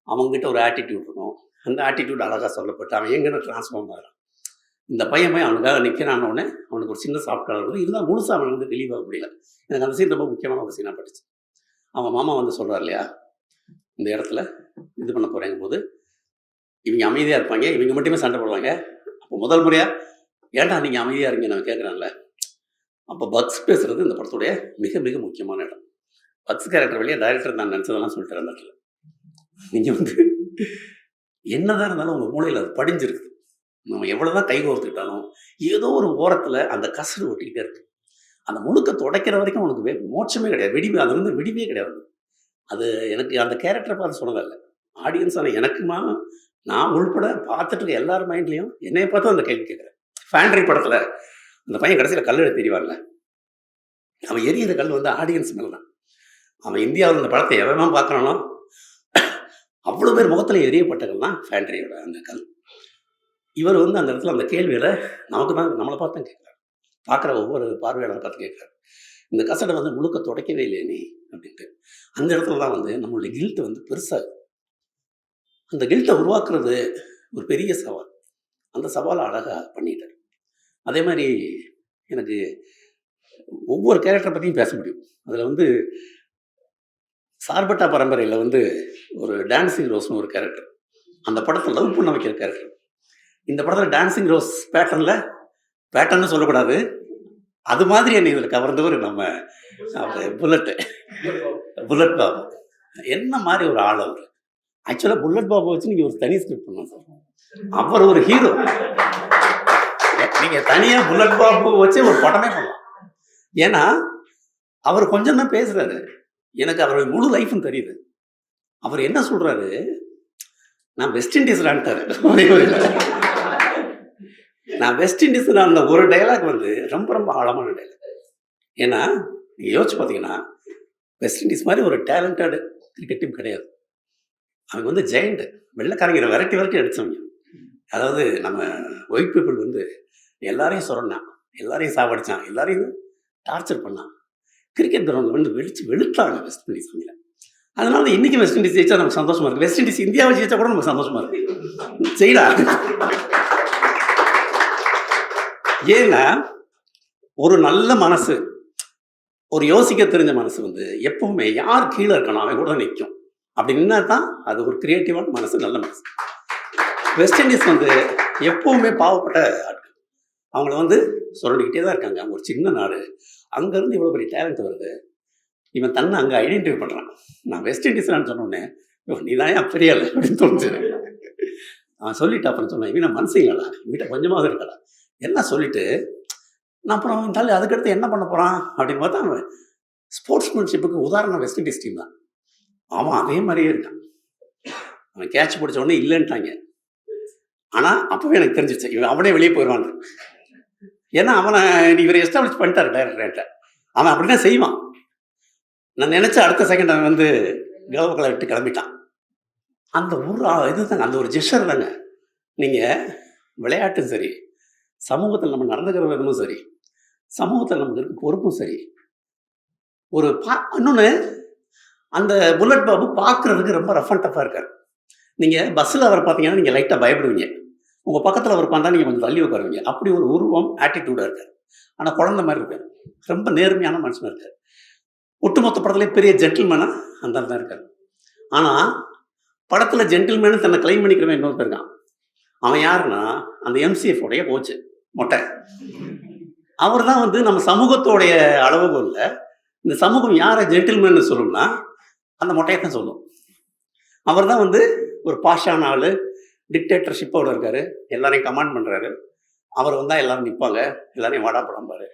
அவங்ககிட்ட ஒரு ஆட்டிடியூட் இருக்கும். அந்த ஆட்டிடியூட் அழகாக சொல்லப்பட்டு அவன் எங்கே ட்ரான்ஸ்ஃபார்ம் ஆகிறான் இந்த பையன் போய் அவனுக்காக நிற்கிறான உடனே அவனுக்கு ஒரு சின்ன சாஃப்ட் இருக்கும் இருந்தால் முழுசாக அவன் வந்து தெளிவாக முடியல. எனக்கு அந்த சீன் ரொம்ப முக்கியமான ஒரு சீனாக பட்டுச்சு. அவன் மாமா வந்து சொல்கிறார் இல்லையா இந்த இடத்துல இது பண்ண போகிறேங்க போது இவங்க அமைதியாக இருப்பாங்க இவங்க மட்டுமே சண்டை போடுவாங்க. அப்போ முதல் முறையாக ஏன்டா நீங்கள் அமைதியாக இருங்க நான் கேட்குறேன்ல அப்போ பக்ஸ் பேசுறது இந்த படத்துடைய மிக மிக முக்கியமான இடம். பக்ஸ் கேரக்டர் வழியாக டைரக்டர் நான் நினச்சதெல்லாம் சொல்லிட்டு அந்த இடத்துல. நீங்கள் வந்து என்னதான் இருந்தாலும் உங்கள் மூளையில் அது படிஞ்சிருக்கு நம்ம எவ்வளோதான் கை கோர்த்துக்கிட்டாலும் ஏதோ ஒரு ஓரத்தில் அந்த கசடு ஒட்டிக்கிட்டே இருக்கு. அந்த முழுக்க துடைக்கிற வரைக்கும் உனக்கு வே- மோட்சமே கிடையாது. விடிவு அதுலேருந்து விடிவே கிடையாது. அது எனக்கு அந்த கேரக்டரை பார்த்து சொன்னதில்லை ஆடியன்ஸான எனக்குமா நான் உள்பட பார்த்துட்டு இருக்க எல்லார் மைண்ட்லேயும் என்னைய பார்த்து அந்த கேள்வி கேட்குறேன். ஃபேண்ட்ரி படத்தில் அந்த பையன் கடைசியில் கல் எடுத்து எறிவார்ல? அவன் எரியிற கல் வந்து ஆடியன்ஸ் மேலே தான். அவன் இந்தியாவில் இந்த படத்தை எவ்வளோ பார்க்குறானோ அவ்வளோ பேர் முகத்தில் எரியப்பட்ட தான் ஃபேண்ட்ரியோட அந்த கல். இவர் வந்து அந்த இடத்துல அந்த கேள்வியில் நமக்கு தான் நம்மளை பார்த்து தான் கேட்குறாரு. பார்க்குற ஒவ்வொரு பார்வையாளரை பார்த்து கேட்குறாரு. இந்த கசடை வந்து முழுக்க துடைக்கவே இல்லையே நீ அப்படின்ட்டு. அந்த இடத்துல தான் வந்து நம்மளுடைய கில்ட் வந்து பெருசாக அந்த கில்ட்டை உருவாக்குறது ஒரு பெரிய சவால். அந்த சவாலை அழகாக பண்ணிட்டார். அதே மாதிரி எனக்கு ஒவ்வொரு கேரக்டரை பற்றியும் பேச முடியும். அதில் வந்து சார்பட்டா பரம்பரையில் வந்து ஒரு டான்சிங் ரோஸ்னு ஒரு கேரக்டர் அந்த படத்தை லவ் பண்ண வைக்கிற கேரக்டர் இந்த படத்தில் டான்சிங் ரோஸ் பேட்டர்னில் பேட்டர்னு சொல்லக்கூடாது. அது மாதிரி என்னை இதில் கவர்ந்தவர் நம்ம புல்லட்டு புல்லட். பாபு. என்ன மாதிரி ஒரு ஆள் அவர்? ஆக்சுவலாக புல்லட் பாபு வச்சு நீங்கள் ஒரு தனி ஸ்கிரிப்ட் பண்ணணும் சார். அவர் ஒரு ஹீரோ நீங்கள் தனியாக புல்லட் பாபு வச்சு ஒரு படமே பண்ணலாம். ஏன்னா அவர் கொஞ்சம் தான் பேசுறாரு. எனக்கு அவருடைய முழு லைஃபும் தெரியுது. அவர் என்ன சொல்றாரு? நான் வெஸ்ட் இண்டீஸ்லான்ட்டாரு நான் வெஸ்ட் இண்டீஸ் அந்த ஒரு டைலாக் வந்து ரொம்ப ரொம்ப ஆழமான டைலாக் ஏன்னா நீங்கள் யோசிச்சு பார்த்தீங்கன்னா வெஸ்ட் இண்டீஸ் மாதிரி ஒரு டேலண்டட் கிரிக்கெட் டீம் கிடையாது. அவங்க வந்து ஜெயண்ட் வெள்ளைக்காரங்கிற வெரைட்டி வெரைட்டி அடித்தவங்க அதாவது நம்ம ஒயிட் பீப்புள் வந்து எல்லாரையும் சொன்னான் எல்லாரையும் சாவடிச்சான் எல்லாரையும் டார்ச்சர் பண்ணான். கிரிக்கெட் கிரவுண்டில் வந்து வெடிச்சு வெளுத்தாங்க வெஸ்ட் இண்டீஸ் அவங்கள அதனால இன்னைக்கு வெஸ்ட் இண்டீஸ் ஜெயிச்சா நமக்கு சந்தோஷமா இருக்கு. வெஸ்ட் இண்டீஸ் இந்தியாவை ஜெயிச்சா கூட நமக்கு சந்தோஷமா இருக்கு. செய்யலா ஏன்னா ஒரு நல்ல மனசு ஒரு யோசிக்க தெரிஞ்ச மனசு வந்து எப்பவுமே யார் கீழே இருக்கணும் அவன் கூட நிற்கும் அப்படின்னா தான் அது ஒரு கிரியேட்டிவான மனசு நல்ல மனசு. வெஸ்ட் இண்டீஸ் வந்து எப்பவுமே பாவப்பட்ட அவங்கள வந்து சுரண்டிக்கிட்டே தான் இருக்காங்க. அவங்க ஒரு சின்ன நாடு. அங்கேருந்து இவ்வளோ பெரிய டேலண்ட் வருது. இவன் தன்னை அங்கே ஐடென்டிஃபை பண்ணுறான் நான் வெஸ்ட் இண்டீஸ்லான்னு சொன்னோடனே நீ தான் ஏன் பெரிய இல்லை அப்படின்னு தோணுச்சு. நான் அவன் சொல்லிட்டு அப்புறம் சொன்னான் இவனை இல்லைடா. வீட்டை கொஞ்சமாவது இருக்கடா. எல்லாம் சொல்லிட்டு நான் அப்புறம் அவன் தள்ளி அதுக்கடுத்து என்ன பண்ண போகிறான் அப்படின்னு பார்த்தா அவன் ஸ்போர்ட்ஸ்மேன்ஷிப்புக்கு உதாரணம் வெஸ்ட் இண்டீஸ் டீம் தான். அவன் அதே மாதிரியே இருக்கான். அவன் கேட்ச் பிடிச்ச உடனே இல்லைன்ட்டாங்க. ஆனால் அப்போவே எனக்கு தெரிஞ்சிச்சு இவன் அவனே வெளியே போயிடுவான்னு ஏன்னா அவனை இவரை எஸ்டாப்ளிஷ் பண்ணிட்டாரு டைரக்டர்கிட்ட அவன் அப்படி தான் செய்வான். நான் நினச்ச அடுத்த செகண்ட் அவன் வந்து கலவக்களை விட்டு கிளம்பிட்டான். அந்த ஒரு இதுதாங்க அந்த ஒரு ஜெஷர் தாங்க. நீங்கள் விளையாட்டும் சரி சமூகத்தில் நம்ம நடந்துக்கிற விதமும் சரி சமூகத்தில் நமக்கு இருக்க பொறுப்பும் சரி ஒரு பா இன்னொன்று அந்த புல்லட் பாபு பார்க்குறதுக்கு ரொம்ப ரஃப் அண்ட் டஃப்பாக இருக்கார். நீங்கள் பஸ்ஸில் அவரை பார்த்தீங்கன்னா நீங்கள் லைட்டாக பயப்படுவீங்க. உங்கள் பக்கத்தில் அவர் பார்த்தா நீங்கள் கொஞ்சம் தள்ளி உட்காருவீங்க. அப்படி ஒரு உருவம் ஆட்டிடியூடாக இருக்கார். ஆனால் குழந்தை மாதிரி இருக்கார். ரொம்ப நேர்மையான மனுஷனாக இருக்கார். ஒட்டுமொத்த படத்துலேயே பெரிய ஜென்டில்மேனாக அந்த தான் இருக்கார். ஆனால் படத்தில் ஜென்டில்மேனு தன்னை கிளைம் பண்ணிக்கிறவன் இன்னொருத்தர் இருக்கான். அவன் யாருன்னா அந்த எம்சிஎஃப் உடைய கோச்சு மொட்டை. அவர் தான் வந்து நம்ம சமூகத்தோடைய அளவுகோல்ல இந்த சமூகம் யாரை ஜென்டில்மேன் சொல்லும்னா அந்த மொட்டையை தான் சொல்லும். அவர் தான் வந்து ஒரு பாஷான ஆள் டிக்டேட்டர்ஷிப்போடு இருக்காரு. எல்லாரையும் கமாண்ட் பண்ணுறாரு அவர் வந்தால் எல்லாரும் நிற்பாங்க எல்லாரையும் வாடா படம் பாரு.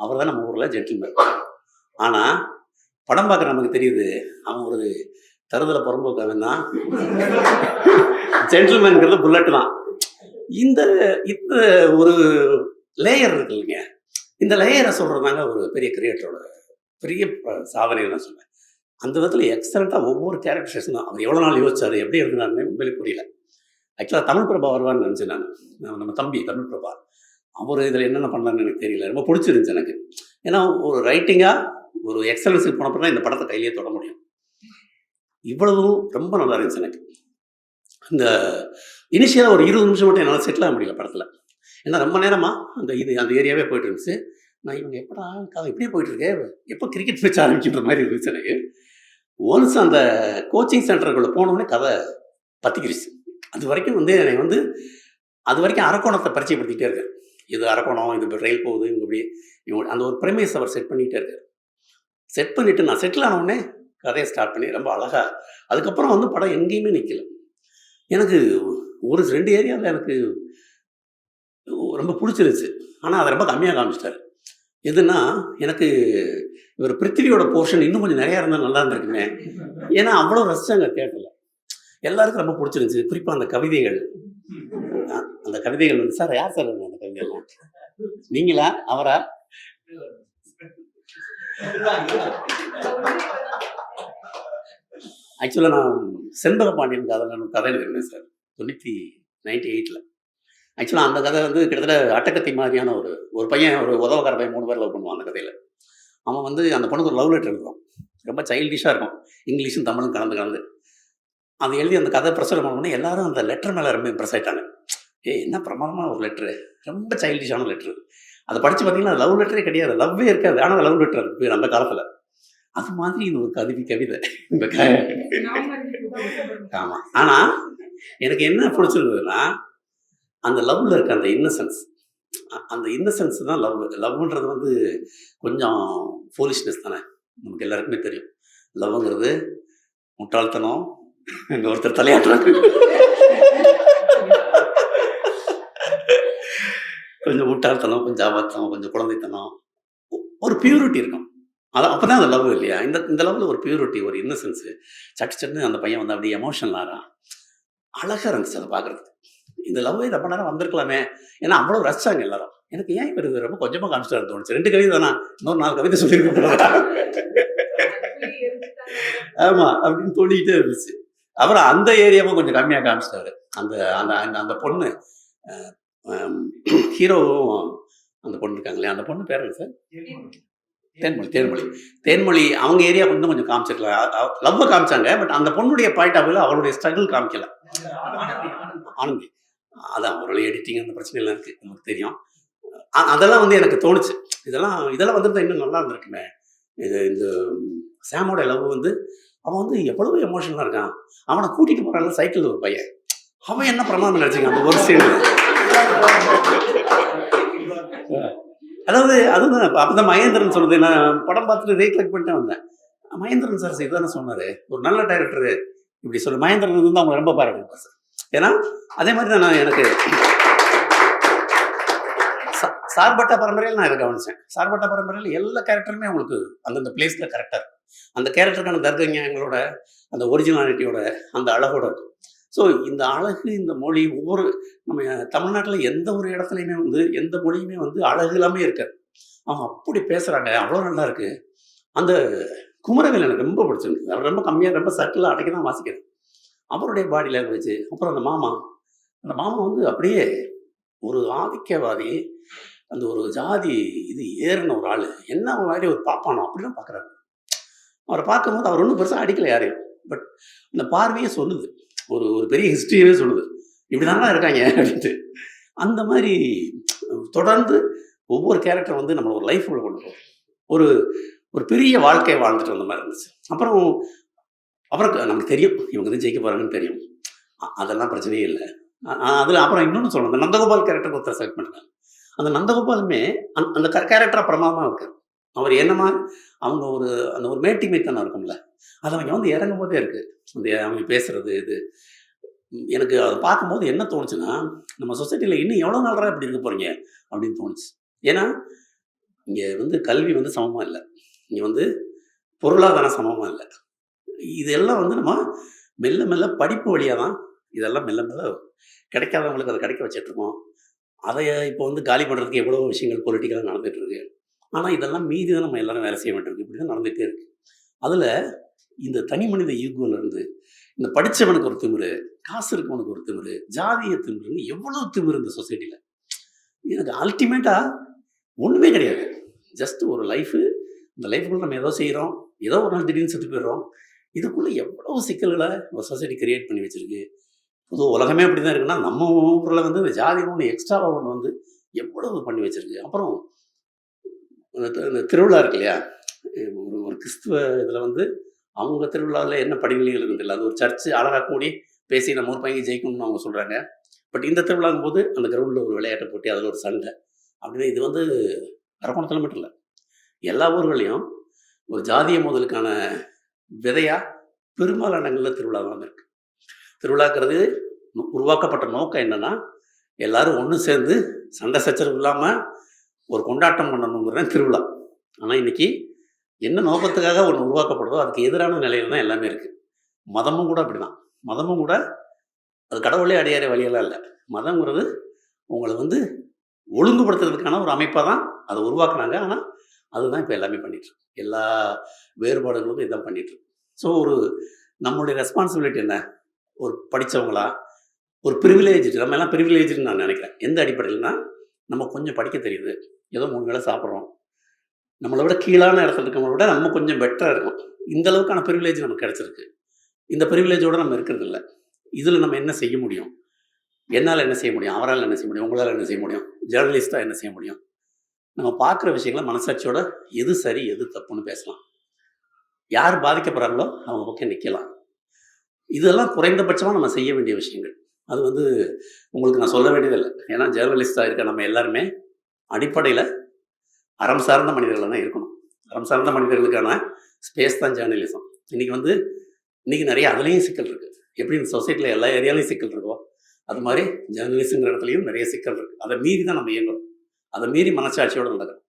அவர் தான் நம்ம ஊரில் ஜென்டில்மேன் ஆனால் படம் பார்க்குற நமக்கு தெரியுது. அவன் ஒரு தருதல புறம்போக்கவன் தான். ஜென்டில்மேன்ங்கிறது புல்லட் தான். இந்த இந்த ஒரு லேயர் இருக்கு இல்லைங்க. இந்த லேயரை சொல்கிறதாங்க ஒரு பெரிய கிரியேட்டரோட பெரிய சாதனை நான் சொல்லுவேன் அந்த விதத்தில் எக்ஸலண்ட்டாக ஒவ்வொரு கேரக்டர்ஸும் அவர் எவ்வளோ நாள் யோசிச்சார் எப்படி இருந்தாருன்னு உண்மையிலே புரியல. ஆக்சுவலாக தமிழ் பிரபா வருவான்னு நினச்சேன் நான். நம்ம- தம்பி தமிழ் பிரபா. அவர் இதில் என்னென்ன பண்ணலான்னு எனக்கு தெரியல. ரொம்ப பிடிச்சிருந்துச்சு எனக்கு. ஏன்னா ஒரு ரைட்டிங்காக ஒரு எக்ஸலன்ஸுக்கு போனப்போ தான் இந்த படத்தை கையிலேயே தொட முடியும். இவ்வளவும் ரொம்ப நல்லா இருந்துச்சு எனக்கு. இந்த இனிஷியலாக ஒரு இருபது நிமிஷம் மட்டும் என்னால் செட்டில் ஆக முடியல படத்தில். ஏன்னா ரொம்ப நேரமாக அந்த இது அந்த ஏரியாவே போயிட்டு இருந்துச்சு. நான் இவங்க எப்படா கதை இப்படியே போயிட்டுருக்கே எப்போ கிரிக்கெட் மேட்ச் ஆரம்பிக்கின்ற மாதிரி இருந்துச்சு எனக்கு. ஒன்ஸ் அந்த கோச்சிங் சென்டருக்குள்ளே போனோடனே கதை பற்றிக்கிடுச்சு அது வரைக்கும் வந்து என்னை வந்து அது வரைக்கும் அரக்கோணத்தை பரிச்சயப்படுத்திக்கிட்டே இருக்கார். இது அரக்கோணம் இது ரயில் போகுது இங்கே இப்படி இவங்க அந்த ஒரு ப்ரெமிஸ் அவர் செட் பண்ணிகிட்டே இருக்கார். செட் பண்ணிவிட்டு நான் செட்டில் ஆனவுடனே கதையை ஸ்டார்ட் பண்ணி ரொம்ப அழகாக அதுக்கப்புறம் வந்து படம் எங்கேயுமே நிற்கல எனக்கு ஒரு ரெண்டு ஏரியாவில் எனக்கு ரொம்ப பிடிச்சிருச்சு ஆனால் அதை ரொம்ப கம்மியாக காமிச்சிட்டாரு. எதுன்னா எனக்கு இவர் பிருத்திவியோட போர்ஷன் இன்னும் கொஞ்சம் நிறையா இருந்தால் நல்லா இருந்திருக்குமே. ஏன்னா அவ்வளோ ரசிச்சாங்க தேட்டரில் எல்லாருக்கும் ரொம்ப பிடிச்சிருந்துச்சு. குறிப்பாக அந்த கவிதைகள். அந்த கவிதைகள் வந்து சார் யார் சார் அந்த கவிதைகள்லாம் நீங்களா? அவரா? ஆக்சுவலாக நான் செந்தர பாண்டியன் கதை கதை எழுதிருந்தேன் சார். தொண்ணூற்றி நைன்டி எயிட்டில் ஆக்சுவலாக அந்த கதை வந்து கிட்டத்தட்ட அட்டக்கத்தி மாதிரியான ஒரு ஒரு பையன் ஒரு உதவக்கார பையன் மூணு பேர் லவ் பண்ணுவான் அந்த கதையில். அவன் வந்து அந்த பொண்ணுக்கு ஒரு லவ் லெட்டர் எழுதுவான். ரொம்ப சைல்டிஷாக இருக்கும். இங்கிலீஷும் தமிழும் கலந்து கலந்து. அது எழுதி அந்த கதை பிரசுரம் பண்ணோடனே எல்லாரும் அந்த லெட்டர் மேலே ரொம்ப இம்ப்ரெஸ் ஆயிட்டாங்க. ஏ என்ன பிரமாதமான ஒரு லெட்ரு ரொம்ப சைல்டிஷான லெட்ரு அதை படித்து பார்த்தீங்கன்னா லவ் லெட்டரே கிடையாது. லவ்வே இருக்காது. ஆனால் லவ் லெட்டர் இருக்கு அந்த காலத்தில். அது மாதிரி இது ஒரு கவிதை கவிதை. இந்த க ஆமாம் ஆனால் எனக்கு என்ன பிடிச்சிருந்ததுன்னா அந்த லவ்வில் இருக்க அந்த இன்னசென்ஸ் அந்த இன்னசென்ஸ் தான் லவ் லவ்ன்றது வந்து கொஞ்சம் ஃபோலிஷ்னஸ் தானே? நமக்கு எல்லாருக்குமே தெரியும். லவ்ங்கிறது முட்டாள்தனம் இங்க ஒருத்தர் தலையாட்டுறாங்க. கொஞ்சம் முட்டாள்தனம் கொஞ்சம் ஆபத்தம் கொஞ்சம் குழந்தைத்தனம். ஒரு பியூரிட்டி இருக்கும். அது அப்பதான் அந்த லவ் இல்லையா? இந்த இந்த லவ்ல ஒரு பியூரிட்டி ஒரு இன்னசென்ஸ் சட்டு சட்டுன்னு அந்த பையன் வந்து அப்படியே எமோஷனல் ஆகிறான் அழகா இருந்துச்சு அதை பார்க்கறதுக்கு. இந்த லவ் ரொம்ப நேரம் வந்திருக்கலாமே. ஏன்னா அவ்வளோ ரசிச்சாங்க எல்லாரும். எனக்கு ஏன் இவர் இது ரொம்ப கொஞ்சமாக காமிச்சிட்டு தோணுச்சு? ரெண்டு கவிதை தானா? இன்னொரு நாலு கவிதை சொல்லியிருக்கேன் ஆமா அப்படின்னு தோண்டிக்கிட்டே இருந்துச்சு. அப்புறம் அந்த ஏரியாவும் கொஞ்சம் கம்மியாக காமிச்சிட்டாரு. அந்த அந்த அந்த அந்த பொண்ணு ஹீரோவும் அந்த பொண்ணு இருக்காங்களே அந்த பொண்ணு பேர் சார்? தேன்மொழி. தேன்மொழி தேன்மொழி. அவங்க ஏரியா கொஞ்சம் கொஞ்சம் காமிச்சிருக்கலாம். லவ் காமிச்சாங்க பட் அந்த பொண்ணுடைய பாயிண்ட் ஆஃப் வியூல அவளுடைய ஸ்ட்ரகிள் காமிக்கல. ஆனந்தி. அதான் அவருடைய எடிட்டிங் அந்த பிரச்சனை எல்லாம் இருக்கு நமக்கு தெரியும். அதெல்லாம் வந்து எனக்கு தோணுச்சு. இதெல்லாம் இதெல்லாம் வந்துருந்தா இன்னும் நல்லா இருந்திருக்குமே. இது இந்த சாமோட லவ் வந்து அவன் வந்து எவ்வளவு எமோஷனலாக இருக்கான். அவனை கூட்டிட்டு போறான்ல சைக்கிள் ஒரு பையன். அவன் என்ன பிரமாதம் நினைச்சிங்க அந்த ஒரு சீன் அதாவது அதுதான் அப்போ தான் மகேந்திரன் சொன்னது நான் படம் பார்த்துட்டு ரீகலெக்ட் பண்ணிட்டேன் வந்தேன். மகேந்திரன் சார் இதுதானே சொன்னார். ஒரு நல்ல டைரக்டர் இப்படி சொல்லு. மகேந்திரன் வந்து அவங்க ரொம்ப பாராட்டுவாங்க சார் ஏன்னா அதே மாதிரி தான் நான் எனக்கு சா- சார்பட்ட பரம்பரையில் நான் இதை கவனிச்சேன். சார்பட்ட பரம்பரையில் எல்லா கேரக்டருமே அவங்களுக்கு அந்தந்த பிளேஸில் கரெக்டாக இருக்கும் அந்த கேரக்டருக்கான தர்க்க நியாயங்களோட அந்த ஒரிஜினாலிட்டியோட அந்த அழகோட இருக்கும் ஸோ இந்த அழகு இந்த மொழி ஒவ்வொரு நம்ம தமிழ்நாட்டில் எந்த ஒரு இடத்துலையுமே வந்து எந்த மொழியுமே வந்து அழகு இல்லாமல் இருக்காது. அவங்க அப்படி பேசுகிறாங்க அவ்வளோ நல்லா இருக்கு. அந்த குமரவேல் எனக்கு ரொம்ப பிடிச்சிருக்கு. அவர் ரொம்ப கம்மியாக ரொம்ப சட்டிலாக அடைக்க தான் வாசிக்கிறேன் அவருடைய பாடி லாங்குவேஜ் அப்புறம் அந்த மாமா. அந்த மாமா வந்து அப்படியே ஒரு ஆதிக்கவாதி அந்த ஒரு ஜாதி இது ஏறின ஒரு ஆள். என்ன மாதிரி ஒரு பாப்பானோ அப்படிலாம் பார்க்குறாரு அவரை பார்க்கும்போது அவர் ஒன்றும் பெருசாக அடிக்கல யாரையும் பட் அந்த பார்வையே சொல்லுது. ஒரு ஒரு பெரிய ஹிஸ்ட்ரியவே சொல்லுது. இப்படி இருக்காங்க அப்படின்ட்டு. அந்த மாதிரி தொடர்ந்து ஒவ்வொரு கேரக்டர் வந்து நம்மளை ஒரு உள்ள கொண்டு போகும். ஒரு ஒரு பெரிய வாழ்க்கையை வாழ்ந்துட்டு வந்த மாதிரி இருந்துச்சு. அப்புறம் அப்புறம் நமக்கு தெரியும். இவங்க தான் ஜெயிக்க போகிறாங்கன்னு தெரியும். அதெல்லாம் பிரச்சனையே இல்லை. அதில் அப்புறம் இன்னொன்று சொல்லணும். அந்த நந்தகோபால் கேரக்டர் ஒருத்தர் செலக்ட் பண்ணுறாங்க அந்த நந்தகோபாலுமே அந்த அந்த கேரக்டர் பிரமாதமாக இருக்கு அவர் என்னமா அவங்க ஒரு அந்த ஒரு மேட்டிமைத்தனம் இருக்கும்ல. அது அவங்க வந்து இறங்கும் போதே இருக்கு. அந்த அவங்க பேசுறது இது. எனக்கு அதை பார்க்கும்போது என்ன தோணுச்சுன்னா நம்ம சொசைட்டியில் இன்னும் எவ்வளோ நாளாக இப்படி இருக்க போறீங்க? அப்படின்னு தோணுச்சு. ஏன்னா இங்கே வந்து கல்வி வந்து சமமாக இல்லை. இங்கே வந்து பொருளாதாரம் சமமாக இல்லை. இதெல்லாம் வந்து நம்ம மெல்ல மெல்ல படிப்பு வழியாக தான் இதெல்லாம் மெல்ல மெல்ல கிடைக்காதவங்களுக்கு அதை கிடைக்க வச்சிட்ருக்கோம் அதை இப்போ வந்து காலி பண்ணுறதுக்கு எவ்வளோ விஷயங்கள் பொலிட்டிக்கலாக நடந்துகிட்டு இருக்கு. ஆனால் இதெல்லாம் மீதி தான் நம்ம எல்லாரும் வேலை செய்ய வேண்டியிருக்கு. இப்படி தான் நடந்துகிட்டே இருக்கு. அதில் இந்த தனி மனித ஈகுவல இருந்து இந்த படித்தவனுக்கு ஒரு திமிரு காசு இருக்கவனுக்கு ஒரு திமிரு ஜாதிய திமிருன்னு எவ்வளோ திமிரு இந்த சொசைட்டியில் எனக்கு அல்டிமேட்டாக ஒன்றுமே கிடையாது. ஜஸ்ட் ஒரு லைஃபு இந்த லைஃபுக்குள்ள நம்ம ஏதோ செய்கிறோம் ஏதோ ஒரு நாள் திடீர்னு செத்து போயிடுறோம். இதுக்குள்ளே எவ்வளோ சிக்கல்களை ஒரு சொசைட்டி கிரியேட் பண்ணி வச்சிருக்கு. பொது உலகமே அப்படி தான் இருக்குன்னா நம்ம ஊரில் வந்து இந்த ஜாதி ஒன்று எக்ஸ்ட்ராவாக ஒன்று வந்து எவ்வளவு பண்ணி வச்சிருக்கு. அப்புறம் இந்த இந்த திருவிழா இருக்கு இல்லையா ஒரு ஒரு கிறிஸ்துவ இதில் வந்து அவங்க திருவிழாவில் என்ன படிநிலைகள் இருக்குது இல்லை அது ஒரு சர்ச்சு அழகாக கூடி பேசி நம்ம ஊர் பையன் ஜெயிக்கணும்னு அவங்க சொல்கிறாங்க பட் இந்த திருவிழாங்கும் போது அந்த கிரவுண்டில் ஒரு விளையாட்டை போட்டி அதில் ஒரு சண்டை. அப்படின்னு இது வந்து அரக்கோணத்தில் மட்டும் இல்லை. எல்லா ஊர்களையும் ஒரு ஜாதிய மோதலுக்கான விதையாக பெரும்பாலானங்களில் திருவிழா தான் இருக்கு. திருவிழாக்கிறது உருவாக்கப்பட்ட நோக்கம் என்னென்னா எல்லாரும் ஒன்று சேர்ந்து சண்டை சச்சரவு இல்லாமல் ஒரு கொண்டாட்டம் பண்ணணுங்கிறது திருவிழா. ஆனால் இன்றைக்கி என்ன நோக்கத்துக்காக ஒன்று உருவாக்கப்படுதோ அதுக்கு எதிரான நிலையில தான் எல்லாமே இருக்குது மதமும் கூட அப்படிதான். மதமும் கூட அது கடவுளே அடையாற வழியெல்லாம் இல்லை. மதங்கிறது உங்களை வந்து ஒழுங்குபடுத்துறதுக்கான ஒரு அமைப்பாக தான் அதை உருவாக்குனாங்க. ஆனால் அதுதான் இப்போ எல்லாமே பண்ணிட்டுருக்கு எல்லா வேறுபாடுகளும் இதான் பண்ணிட்டுருக்கு ஸோ ஒரு நம்மளுடைய ரெஸ்பான்சிபிலிட்டி என்ன? ஒரு படித்தவங்களா ஒரு ப்ரிவிலேஜ் நம்ம எல்லாம் ப்ரிவிலேஜ்னு நான் நினைக்கிறேன். எந்த அடிப்படையில்னா நம்ம கொஞ்சம் படிக்க தெரியுது. ஏதோ மூணு வேளை சாப்பிட்றோம். நம்மளை விட கீழான இடத்துல இருக்கவங்கள விட நம்ம கொஞ்சம் பெட்டராக இருக்கும். இந்த அளவுக்கான ப்ரிவிலேஜ் நமக்கு கிடச்சிருக்கு. இந்த ப்ரிவிலேஜோடு நம்ம இருக்கிறது இல்லை இதில் நம்ம என்ன செய்ய முடியும்? என்னால் என்ன செய்ய முடியும்? அவரால் என்ன செய்ய முடியும்? உங்களால் என்ன செய்ய முடியும்? ஜேர்னலிஸ்டாக என்ன செய்ய முடியும்? நம்ம பார்க்குற விஷயங்களை மனசாட்சியோட எது சரி எது தப்புன்னு பேசலாம். யார் பாதிக்கப்படுறாங்களோ அவங்க பக்கம் நிற்கலாம் இதெல்லாம் குறைந்தபட்சமாக நம்ம செய்ய வேண்டிய விஷயங்கள். அது வந்து உங்களுக்கு நான் சொல்ல வேண்டியதில்லை. ஏன்னா ஜேர்னலிஸ்டாக இருக்க நம்ம எல்லாருமே அடிப்படையில் அறம் சார்ந்த மனிதர்கள் தான் இருக்கணும். அறம் சார்ந்த மனிதர்களுக்கான ஸ்பேஸ் தான் ஜேர்னலிசம் இன்றைக்கி வந்து இன்னைக்கு நிறைய அதுலேயும் சிக்கல் இருக்குது எப்படி இந்த சொசைட்டியில் எல்லா ஏரியாலையும் சிக்கல் இருக்கோ அது மாதிரி ஜேர்னலிசங்கிற இடத்துலையும் நிறைய சிக்கல் இருக்குது அதை மீறி தான் நம்ம இயங்குறோம் அதை மீறி மனசாட்சியோடு நடக்கிறோம்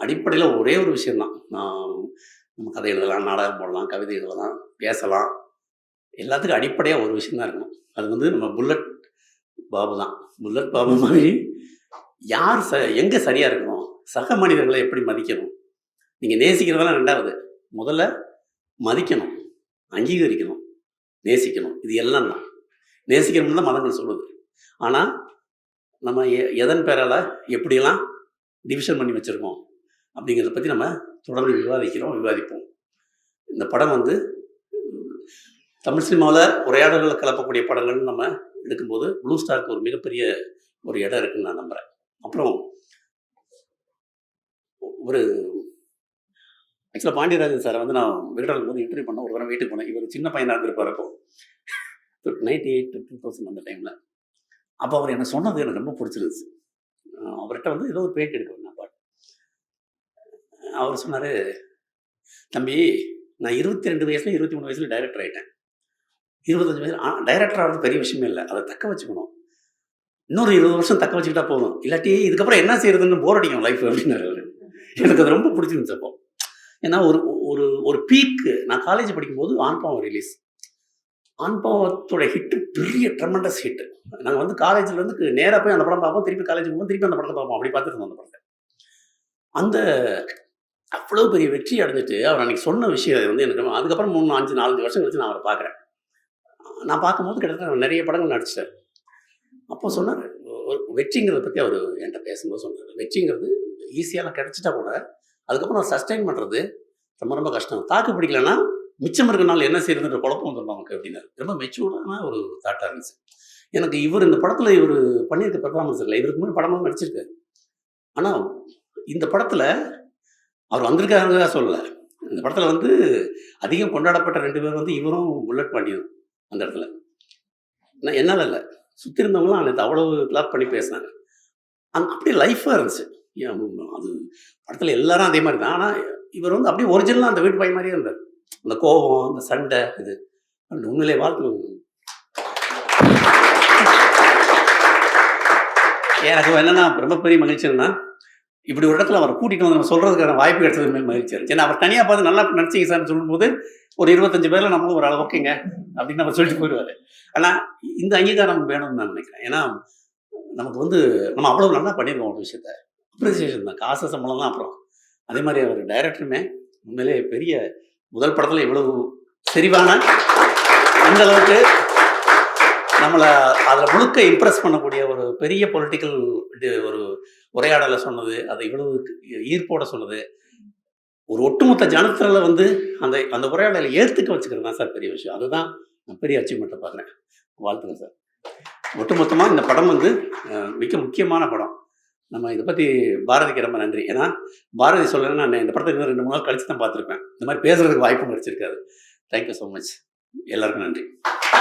அடிப்படையில் ஒரே ஒரு விஷயந்தான் நான் நம்ம கதை எழுதலாம் நாடகம் போடலாம் கவிதை எழுதலாம் பேசலாம். எல்லாத்துக்கும் அடிப்படையாக ஒரு விஷயம் தான் இருக்கணும். அது வந்து நம்ம புல்லட் பாபு தான். புல்லட் பாபு மாதிரி யார் ச எங்கே சரியாக இருக்கணும்? சக மனிதர்களை எப்படி மதிக்கணும்? நீங்கள் நேசிக்கிறதெல்லாம் ரெண்டாவது. முதல்ல மதிக்கணும். அங்கீகரிக்கணும். நேசிக்கணும். இது எல்லாம் தான். நேசிக்கணும்னு தான் மதங்கள் சொல்லுது. ஆனால் நம்ம எ- எதன் பேரால் எப்படியெல்லாம் டிவிஷன் பண்ணி வச்சுருக்கோம்? அப்படிங்கிறத பற்றி நம்ம தொடர்ந்து விவாதிக்கிறோம் விவாதிப்போம். இந்த படம் வந்து தமிழ் சினிமாவில் உரையாடல்களை கலப்பக்கூடிய படங்கள்னு நம்ம எடுக்கும்போது ப்ளூ ஸ்டாருக்கு ஒரு மிகப்பெரிய ஒரு இடம் இருக்குன்னு நான் நம்புகிறேன் அப்புறம் ஒரு ஆக்சுவலாக பாண்டியராஜன் சாரை வந்து நான் விகடனுக்கு போது இன்டர்வியூ பண்ண ஒரு தடவை வீட்டுக்கு போனேன். இவர் சின்ன பையனாக இருந்திருப்பார் அப்போ. நைன்டி எயிட் டூ தௌசண்ட் அந்த டைமில் அப்போ அவர் என்ன சொன்னது எனக்கு ரொம்ப பிடிச்சிருந்துச்சு. அவர்கிட்ட வந்து ஏதோ ஒரு பேட்டி எடுக்க நான் பாட்டு. அவர் சொன்னார் தம்பி நான் இருபத்தி ரெண்டு வயசுல இருபத்தி மூணு வயசுல டைரக்டர் ஆகிட்டேன் இருபத்தஞ்சு வயசு டைரக்டர் ஆகிறது பெரிய விஷயமே இல்லை. அதை தக்க வச்சுக்கணும். இன்னொரு இருபது வருஷம் தக்க வச்சுக்கிட்டா போதும். இல்லாட்டி இதுக்கப்புறம் என்ன செய்யறதுன்னு போர் அடிக்கும் லைஃப் அப்படின்னாரு அவர். எனக்கு அது ரொம்ப பிடிச்சிருந்துச்சு அப்போ. ஏன்னா ஒரு ஒரு ஒரு பீக்கு நான் காலேஜ் படிக்கும்போது ஆண்பாவம் ரிலீஸ் ஆன்பாவத்தோட ஹிட்டு பெரிய ட்ரெமண்டஸ் ஹிட்டு நாங்கள் வந்து காலேஜ்லேருந்து நேராக போய் அந்த படம் பார்ப்போம். திருப்பி காலேஜ் போவோம். திருப்பி அந்த படத்தை பார்ப்போம். அப்படி பார்த்துட்டு இருந்தோம் அந்த படத்தை. அந்த அவ்வளோ பெரிய வெற்றி அடைஞ்சிட்டு அவர் அன்னைக்கு சொன்ன விஷயம் வந்து எனக்கு அதுக்கப்புறம் மூணு அஞ்சு நாலஞ்சு வருஷம் கழிச்சு நான் அவரை பார்க்குறேன். நான் பார்க்கும்போது கிட்டத்தட்ட நிறைய படங்கள் நடிச்சிட்டார். அப்போ சொன்னார் ஒரு வெற்றிங்கிறத பற்றி அவர் என்கிட்ட பேசும்போது சொன்னார். வெற்றிங்கிறது ஈஸியாக கிடைச்சிட்டா கூட அதுக்கப்புறம் சஸ்டைன் பண்ணுறது ரொம்ப ரொம்ப கஷ்டம். தாக்கு பிடிக்கலன்னா மிச்சம் இருக்க நாள் என்ன செய்யறதுன்ற குழப்பம் வந்துடும் நமக்கு அப்படின்னாரு. ரொம்ப மெச்சூர்டான ஒரு தாட்டாக இருந்துச்சு. எனக்கு இவர் இந்த படத்தில் இவர் பண்ணியிருக்க பெர்ஃபார்மன்ஸ் இல்லை. இவருக்கு முன்னாடி படமாக நடிச்சிருக்காரு. ஆனால் இந்த படத்தில் அவர் வந்திருக்காருங்க சொல்லலை. இந்த படத்தில் வந்து அதிகம் கொண்டாடப்பட்ட ரெண்டு பேர் வந்து இவரும் புல்லட் பாண்டியும் அந்த இடத்துல. நான் என்னால் இல்லை. சுற்றி இருந்தவங்களாம் அன்னைக்கு அவ்வளவு கிளாப் பண்ணி பேசினாங்க. அங்கே அப்படியே லைஃபாக இருந்துச்சு. ஏன் அது படத்தில் எல்லாரும் அதே மாதிரி தான். ஆனால் இவர் வந்து அப்படியே ஒரிஜினலாக அந்த வீட்டு பையன் மாதிரியே இருந்தார். அந்த கோபம் அந்த சண்டை இது. அந்த உண்மையிலே வாழ்த்து எனக்கு என்னன்னா ரொம்ப பெரிய மகிழ்ச்சி இப்படி ஒரு இடத்துல அவரை கூட்டிகிட்டு வந்து நம்ம சொல்கிறதுக்கான வாய்ப்பு கிடைச்சது மேல் மகிழ்ச்சி. இருந்துச்சு ஏன்னா அவர் தனியாக பார்த்து நல்லா நடிச்சிங்க சார்னு சொல்லும்போது ஒரு இருபத்தஞ்சு பேர்ல நம்மளும் ஒரு அளவு ஓகேங்க அப்படின்னு நம்ம சொல்லிட்டு போயிடுவாரு. ஆனால் இந்த அங்கீகாரம் வேணும்னு நான் நினைக்கிறேன். ஏன்னா நமக்கு வந்து நம்ம அவ்வளவு நல்லா பண்ணியிருக்கோம் ஒரு விஷயத்த. அப்ரிசியேஷன் தான். காசு சம்பளம்லாம் அப்புறம். அதே மாதிரி அவர் டைரக்டருமே உண்மையிலே பெரிய முதல் படத்தில் இவ்வளவு செறிவான அந்த அளவுக்கு நம்மளை அதில் முழுக்க இம்ப்ரெஸ் பண்ணக்கூடிய ஒரு பெரிய பொலிட்டிக்கல் ஒரு உரையாடலை சொன்னது அதை இவ்வளவு ஈர்ப்போட சொன்னது ஒரு ஒட்டுமொத்த ஜனத்தில வந்து அந்த அந்த உரையாடலை ஏற்றுக்க வச்சுக்கிறது தான் சார் பெரிய விஷயம். அதுதான் நான் பெரிய அச்சீவ்மெண்ட்டை பார்க்குறேன். வாழ்த்துங்க சார். ஒட்டுமொத்தமாக இந்த படம் வந்து மிக முக்கியமான படம். நம்ம இதை பற்றி பாரதிக்கு ரொம்ப நன்றி. ஏன்னா பாரதி சொல்லலைன்னா நான் இந்த படத்தை இன்னும் ரெண்டு மூணு நாள் கழிச்சு தான் பார்த்துருப்பேன். இந்த மாதிரி பேசுகிறதுக்கு வாய்ப்பு கிடைச்சிருக்காது. தேங்க்யூ ஸோ மச் எல்லாருக்கும் நன்றி.